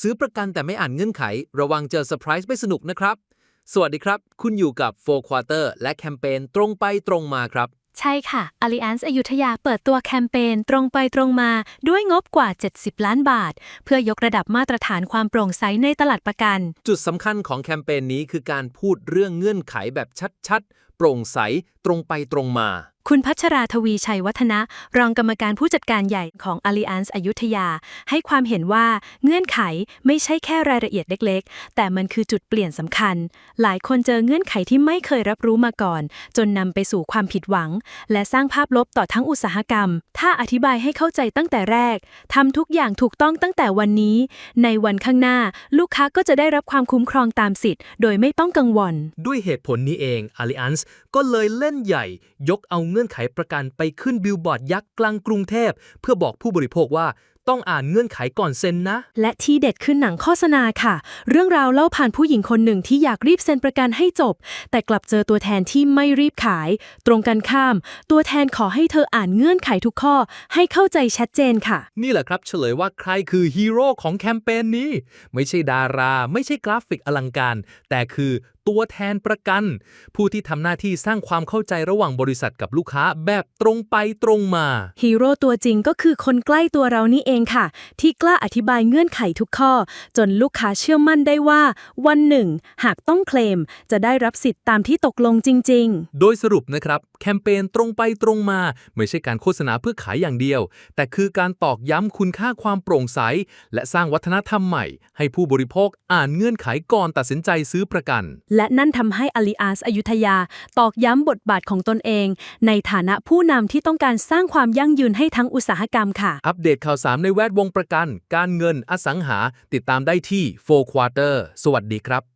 ซื้อประกันแต่ไม่อ่านเงื่อนไข ระวังเจอเซอร์ไพรส์ไม่สนุกนะครับ สวัสดีครับ คุณอยู่กับ 4 Quarter และแคมเปญตรงไปตรงมาครับ ใช่ค่ะ Allianz อยุธยาเปิดตัวแคมเปญตรงไปตรงมาด้วยงบกว่า 70 ล้านบาท เพื่อยกระดับมาตรฐานความโปร่งใสในตลาดประกัน จุดสำคัญของแคมเปญนี้คือการพูดเรื่องเงื่อนไขแบบชัดๆโปร่งใส ตรงไปตรงมา คุณพัชราทวีชัยวัฒนะ รองกรรมการผู้จัดการใหญ่ของ Allianz อยุธยา ให้ความเห็นว่าเงื่อนไขไม่ใช่แค่รายละเอียดเล็กๆ แต่มันคือจุดเปลี่ยนสำคัญ หลายคนเจอเงื่อนไขที่ไม่เคยรับรู้มาก่อน จนนำไปสู่ความผิดหวัง และสร้างภาพลบต่อทั้งอุตสาหกรรม ถ้าอธิบายให้เข้าใจตั้งแต่แรกทำทุกอย่างถูกต้องตั้งแต่วันนี้ ในวันข้างหน้า ลูกค้าก็จะได้รับความคุ้มครองตามสิทธิ์ โดยไม่ต้องกังวล ด้วยเหตุผลนี้เอง Allianz ก็เลยเล่นใหญ่ ยกเอาเงื่อนไขประกันไปขึ้นบิลบอร์ดยักษ์กลางกรุงเทพ เพื่อบอกผู้บริโภคว่า ต้องอ่านเงื่อนไขก่อนเซ็นนะ และที่เด็ดขึ้นหนังโฆษณาค่ะ เรื่องราวเล่าผ่านผู้หญิงคนหนึ่งที่อยากรีบเซ็นประกันให้จบ แต่กลับเจอตัวแทนที่ไม่รีบขาย ตรงกันข้าม ตัวแทนขอให้เธออ่านเงื่อนไขทุกข้อ ให้เข้าใจชัดเจนค่ะ นี่แหละครับเฉลยว่าใครคือฮีโร่ของแคมเปญนี้ ไม่ใช่ดารา ไม่ใช่กราฟิกอลังการ แต่คือตัวแทนประกัน ผู้ที่ทำหน้าที่สร้างความเข้าใจระหว่างบริษัทกับลูกค้าแบบตรงไปตรงมาฮีโร่ตัวจริงก็คือคนใกล้ตัวเรานี่เองค่ะ ที่กล้าอธิบายเงื่อนไขทุกข้อ จนลูกค้าเชื่อมั่นได้ว่า วันหนึ่ง หากต้องเคลม จะได้รับสิทธิ์ตามที่ตกลงจริง ๆ โดยสรุปนะครับ แคมเปญตรงไปตรงมา ไม่ใช่การโฆษณาเพื่อขายอย่างเดียว แต่คือการตอกย้ำคุณค่าความโปร่งใส และสร้างวัฒนธรรมใหม่ ให้ผู้บริโภคอ่านเงื่อนไขก่อนตัดสินใจซื้อประกัน และนั่นทำให้อ l ลิอาสอยุธยา ตอกย้ำบทบาทของตนเอง ในฐานะผู้นำที่ต้องการสร้างความยั่งยืนให้ทั้งอุตสาหกรรมค่ะ อัปเดตข่าวสารในในแวดวงประกัน การเงินอสังหา ติดตามได้ที่4 Quarter สวัสดีครับ